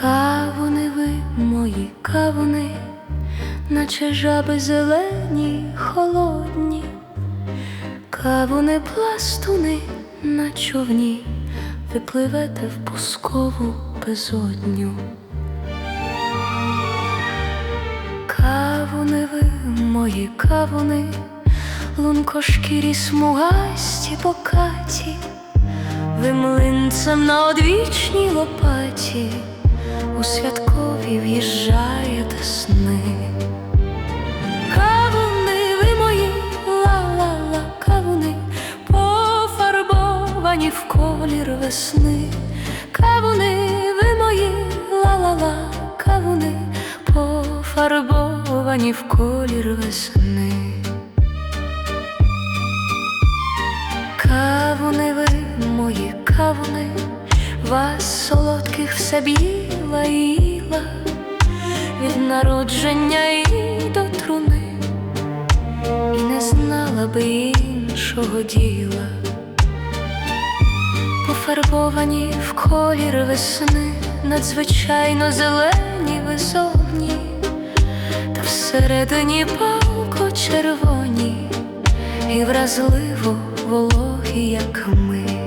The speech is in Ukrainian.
кавуни, ви мої кавуни, наче жаби зелені, холодні, кавуни пластуни на човні, ви пливете в пускову безодню. Кавуни ви, мої кавуни, лункошкірі смугасті покаті, ви млинцем на одвічній лопаті, у святкові в'їжджаєте сни. Кавуни ви мої, ла-ла-ла, кавуни, пофарбовані в колір весни. Кавуни ви мої, ла-ла-ла, кавуни, пофарбовані в колір весни. Кавуни ви, мої кавуни, вас солодких все б'їла і їла, від народження і до труни, і не знала би іншого діла, пофарбовані в колір весни, надзвичайно зелені висовні, та всередині палко червоні. І вразливо вологі, як ми.